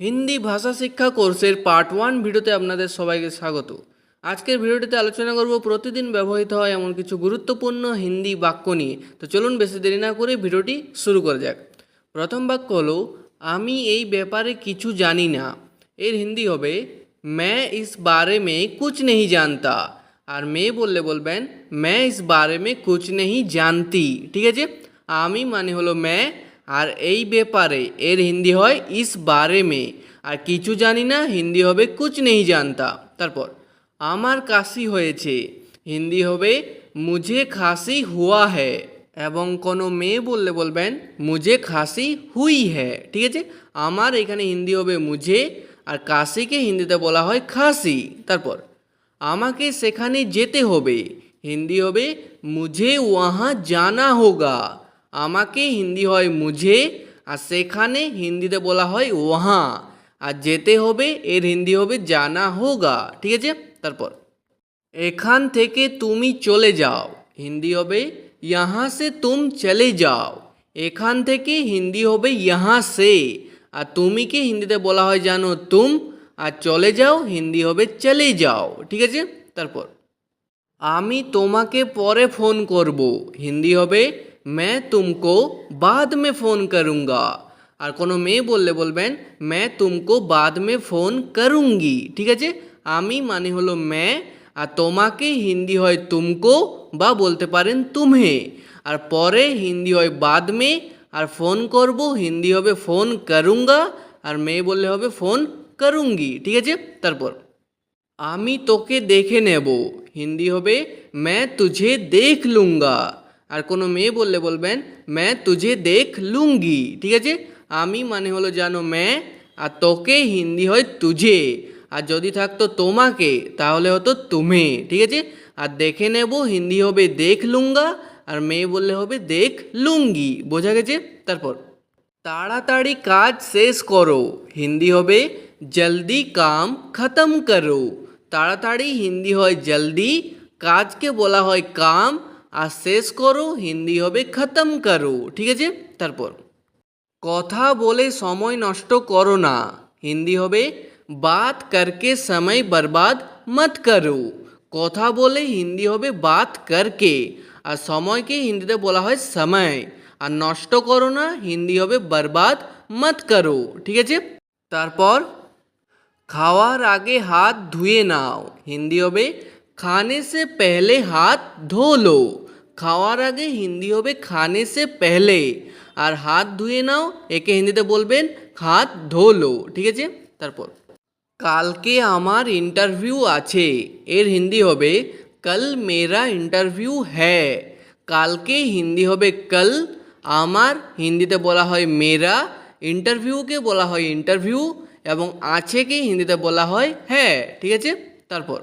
হিন্দি ভাষা শিক্ষা কোর্সের পার্ট ওয়ান ভিডিওতে আপনাদের সবাইকে স্বাগত। আজকের ভিডিওটিতে আলোচনা করব প্রতিদিন ব্যবহৃত হয় এমন কিছু গুরুত্বপূর্ণ হিন্দি বাক্য নিয়ে। তো চলুন বেশি দেরি না করে ভিডিওটি শুরু করা যাক। প্রথম বাক্য হলো, আমি এই ব্যাপারে কিছু জানি না। এর হিন্দি হবে ম্যা ইস বারে মে কুচ নেহি জানতা। আর মেয়ে বললে বলবেন ম্যা ইস বারে মে কুচ নেহি জানতি। ঠিক আছে? আমি মানে হলো ম্যা আর এই ব্যাপারে এর হিন্দি হয় ইস বারে মে। আর কিছু জানি না, হিন্দি হবে কুচ নেই জানতা। তারপর, আমার কাশি হয়েছে। হিন্দি হবে, মুঝে খাসি হুয়া হ্যায় এবং কোনো মেয়ে বললে বলবেন, মুঝে খাসি হুই হ্যায় ঠিক আছে? আমার এখানে হিন্দি হবে, মুঝে। আর কাশিকে হিন্দিতে বলা হয় খাসি তারপর, আমাকে সেখানে যেতে হবে। হিন্দি হবে, মুঝে ওয়াহা জানা হোগা। আমাকে হিন্দি হয় মুঝে, আর সেখানে হিন্দিতে বলা হয় ওয়াহা। আর যেতে হবে, এর হিন্দি হবে জানা হোগা। ঠিক আছে? তারপর। এখান থেকে তুমি চলে যাও। হিন্দি হবে ইহা সে তুম চলে যাও। এখান থেকে হিন্দি হবে ইহা সে। আর তুমিকে হিন্দিতে বলা হয় জানো তুম? আর চলে যাও, হিন্দি হবে চলে যাও। ঠিক আছে? তারপর। আমি তোমাকে পরে ফোন করব। হিন্দি হবে मैं तुमको बाद में फ़ोन करूँगा আর কোনো মেয়ে বললে বলবেন मैं तुमको बाद में फ़ोन करूँगी ঠিক আছে আমি মানে হলো मैं আর তোমাকে হিন্দি হয় তুমকো বা বলতে পারেন তুমহে আর পরে হিন্দি হয় বাদ মে আর ফোন করব হিন্দি হবে ফোন করুঙ্গা আর মেয়ে বললে হবে ফোন করুঙ্গি ঠিক আছে তারপর আমি তোকে দেখে নেব হিন্দি হবে मैं तुझे देख लूँगा আর কোনো মেয়ে বললে বলবেন ম্যা তুঝে দেখ লুঙ্গি। ঠিক আছে? আমি মানে হলো জানো মে, আর তোকে হিন্দি হয় তুঝে। আর যদি থাকতো তোমাকে, তাহলে হতো তুমি। ঠিক আছে? আর দেখে নেব হিন্দি হবে দেখ লুঙ্গা, আর মেয়ে বললে হবে দেখ লুঙ্গি। বোঝা গেছে? তারপর, তাড়াতাড়ি কাজ শেষ করো। হিন্দি হবে জলদি কাম খতম করো। তাড়াতাড়ি হিন্দি হয় জলদি, কাজকে বলা হয় কাম আর শেষ করো, হিন্দি হবে খতম করো। ঠিক আছে? তারপর। কথা বলে সময় নষ্ট করো না। হিন্দি হবে বাত করকে সময় বরবাদ মত করো। কথা বলে হিন্দি হবে বাত করকে। আর সময়কে হিন্দিতে বলা হয় সময়। আর নষ্ট করো না, হিন্দি হবে বরবাদ মত করো। ঠিক আছে? তারপর, খাওয়ার আগে হাত ধুয়ে নাও। হিন্দি হবে খানে সে পেহলে হাত ধো লো খাওয়ার আগে হিন্দি হবে খানে সে পেহলে আর হাত ধুয়ে নাও একে হিন্দিতে বলবেন হাত ধো লো ঠিক আছে তারপর, কালকে আমার ইন্টারভিউ আছে, এর হিন্দি হবে, কল মেরা ইন্টারভিউ হ্যায় কালকে হিন্দি হবে, কল। আমার হিন্দিতে বলা হয়, মেরা। ইন্টারভিউকে বলা হয় ইন্টারভিউ এবং আছেকে হিন্দিতে বলা হয় হ্যাঁ। ঠিক আছে? তারপর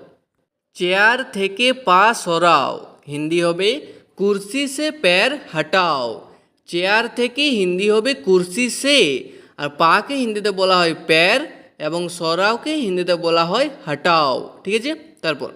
চেয়ার থেকে পা সরাও। হিন্দি হবে, কুর্সি সে প্যার হটাও। চেয়ার থেকে হিন্দি হবে, কুর্সি সে। আর পাকে হিন্দিতে বলা হয় প্যার এবং সরাওকে হিন্দিতে বলা হয় হটাও। ঠিক আছে? তারপর।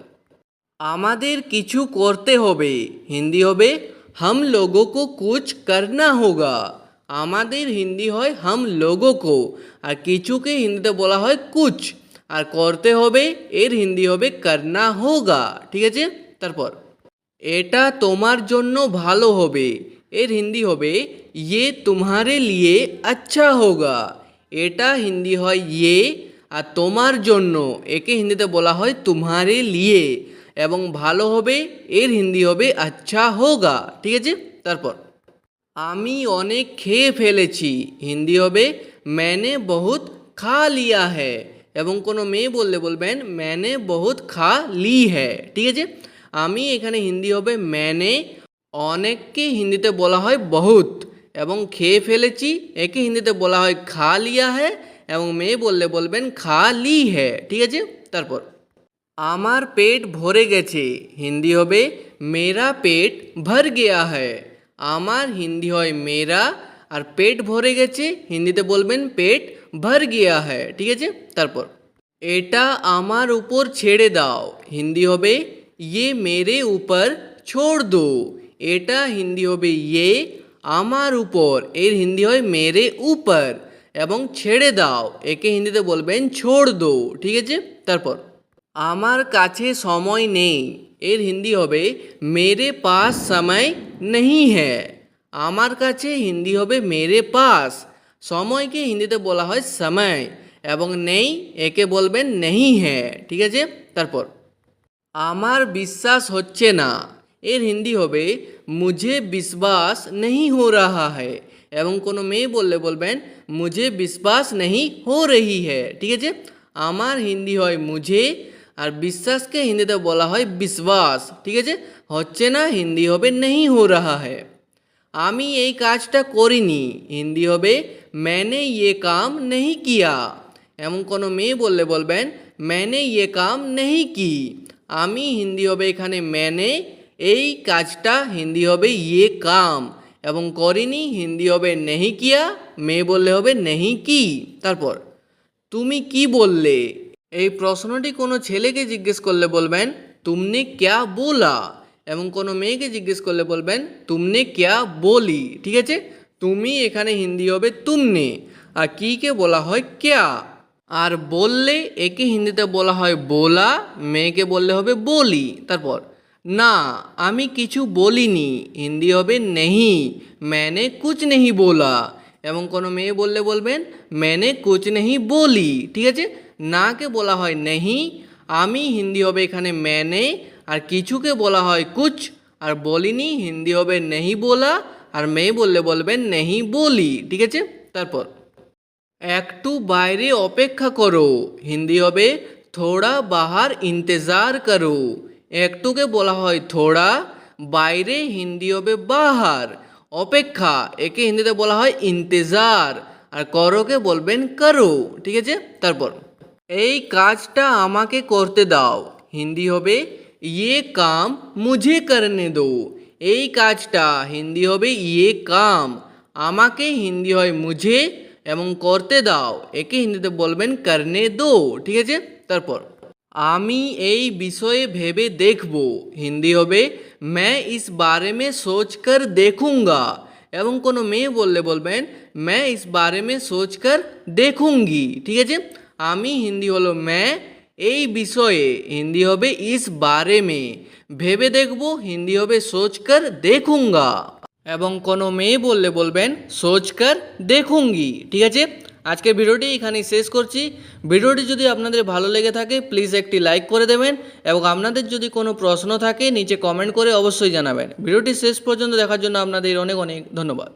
আমাদের কিছু করতে হবে। হিন্দি হবে, হাম লোগো কো কুছ করনা হোগা। আমাদের হিন্দি হয়, হাম লোগো কো। আর কিছুকে হিন্দিতে বলা হয়, কুছ। আর করতে হবে, এর হিন্দি হবে করনা হোগা ঠিক আছে? তারপর, এটা তোমার জন্য ভালো হবে এর হিন্দি হবে ইয়ে তোমারে লিয়ে আচ্ছা হোগা এটা হিন্দি হয় ইয়ে আর তোমার জন্য, একে হিন্দিতে বলা হয়, তোমারে লিয়ে এবং ভালো হবে, এর হিন্দি হবে আচ্ছা হোগা ঠিক আছে? তারপর, আমি অনেক খেয়ে ফেলেছি হিন্দি হবে, मैंने বহুত খা লিয়া হ্যায় এবং কোনো মেয়ে বললে বলবেন, ম্যানে বহুত খা লি হ্যায়। ঠিক আছে? আমি এখানে হিন্দি হবে, ম্যানে অনেককে হিন্দিতে বলা হয় বহুত। এবং খেয়ে ফেলেছি, একে হিন্দিতে বলা হয়, খা লিয়া হ্যায়। এবং মেয়ে বললে বলবেন, খা লি হ্যায়। ঠিক আছে? তারপর, আমার পেট ভরে গেছে। হিন্দি হবে, মেরা পেট ভর গেয়া হ্যায়। আমার হিন্দি হয়, মেরা আর পেট ভরে গেছে, হিন্দিতে বলবেন পেট ভর গিয়া হ্যায়, ঠিক আছে? তারপর, এটা আমার উপর ছেড়ে দাও, হিন্দি হবে ইয়ে মেরে উপর ছোড় দো, এটা হিন্দি হবে ইয়ে আমার উপর এর হিন্দি হয় মেরে উপর এবং ছেড়ে দাও একে হিন্দিতে বলবেন ছোড় দো ঠিক আছে? তারপর, আমার কাছে সময় নেই এর হিন্দি হবে মেরে পাস সময় নেই হ্যাঁ আমার কাছে হিন্দি হবে মেরে পাস। সময়কে হিন্দিতে বলা হয় সময় এবং নেই, একে বলবেন নেই হ্যাঁ ঠিক আছে? তারপর, আমার বিশ্বাস হচ্ছে না। এর হিন্দি হবে, মুঝে বিশ্বাস নেই হো রাহা হ্যায়। এবং কোনো মেয়ে বললে বলবেন, মুঝে বিশ্বাস নেই হো রহি হ্যায়। ঠিক আছে? আমার হিন্দি হয় মুঝে আর বিশ্বাসকে হিন্দিতে বলা হয় বিশ্বাস। ঠিক আছে? হচ্ছে না, হিন্দি হবে নেই হো রাহা হ্যায়। আমি এই কাজটা করিনি। হিন্দি হবে ম্যানে ইয়ে কাম নেহি কিয়া এমন কোনো মেয়ে বললে বলবেন ম্যানে ইয়ে কাম নেহি কি আমি হিন্দি হবে এখানে ম্যানে এই কাজটা, হিন্দি হবে ইয়ে কাম এবং করিনি, হিন্দি হবে নেহি কিয়া মেয়ে বললে হবে নেহি কি তারপর, তুমি কি বললে? এই প্রশ্নটি কোনো ছেলেকে জিজ্ঞেস করলে বলবেন তুমনি ক্যা বোলা এবং কোনো মেয়েকে জিজ্ঞেস করলে বলবেন, তুমনে ক্যা বলি? ঠিক আছে? তুমি এখানে হিন্দি হবে তুমনে। আর কীকে বলা হয় ক্যা? আর বললে একে হিন্দিতে বলা হয় বোলা, মেয়েকে বললে হবে বলি। তারপর, না, আমি কিছু বলিনি। হিন্দি হবে নেহি। ম্যানে কুচ নেহি বোলা। এবং কোনো মেয়ে বললে বলবেন ম্যানে কুচ নেহি বলি। ঠিক আছে? নাকে বলা হয় নেহি? আমি হিন্দি হবে এখানে ম্যানে আর কিছুকে বলা হয় কুচ আর বলিনি, হিন্দি হবে নেহি বলা, আর মেয়ে বললে বলবেন নেহি বলি, ঠিক আছে? তারপর, একটু বাইরে অপেক্ষা করো, হিন্দি হবে থোড়া বাহার ইন্তেজার করো, একটুকে বলা হয় থোড়া, বাইরে হিন্দি হবে বাহার, অপেক্ষা, একে হিন্দিতে বলা হয় ইন্তেজার, আর করোকে বলবেন করো, ঠিক আছে? তারপর, এই কাজটা আমাকে করতে দাও, হিন্দি হবে ইয়ে কাম মুঝে করনে দো এই কাজটা হিন্দি হবে ইয়ে কাম আমাকে হিন্দি হয় মুঝে এবং করতে দাও একে হিন্দিতে বলবেন করনে দো ঠিক আছে তারপর আমি এই বিষয়ে ভেবে দেখব হিন্দি হবে मैं इस बारे में सोच कर देखूंगा এবং কোনো মেয়ে বললে বলবেন मैं इस बारे में सोच कर देखूंगी ঠিক আছে আমি হিন্দি হলো मैं এই বিষয়ে হিন্দি হবে ইস বারে মে। ভেবে দেখব, হিন্দি হবে সোচ কর দেখুঙ্গা। এবং কোনো মেয়ে বললে বলবেন সোচ কর দেখুঙ্গি। ঠিক আছে? আজকের ভিডিওটি এখানেই শেষ করছি। ভিডিওটি যদি আপনাদের ভালো লেগে থাকে প্লিজ একটি লাইক করে দেবেন। এবং আপনাদের যদি কোনো প্রশ্ন থাকে, নিচে কমেন্ট করে অবশ্যই জানাবেন। ভিডিওটি শেষ পর্যন্ত দেখার জন্য আপনাদের অনেক অনেক ধন্যবাদ।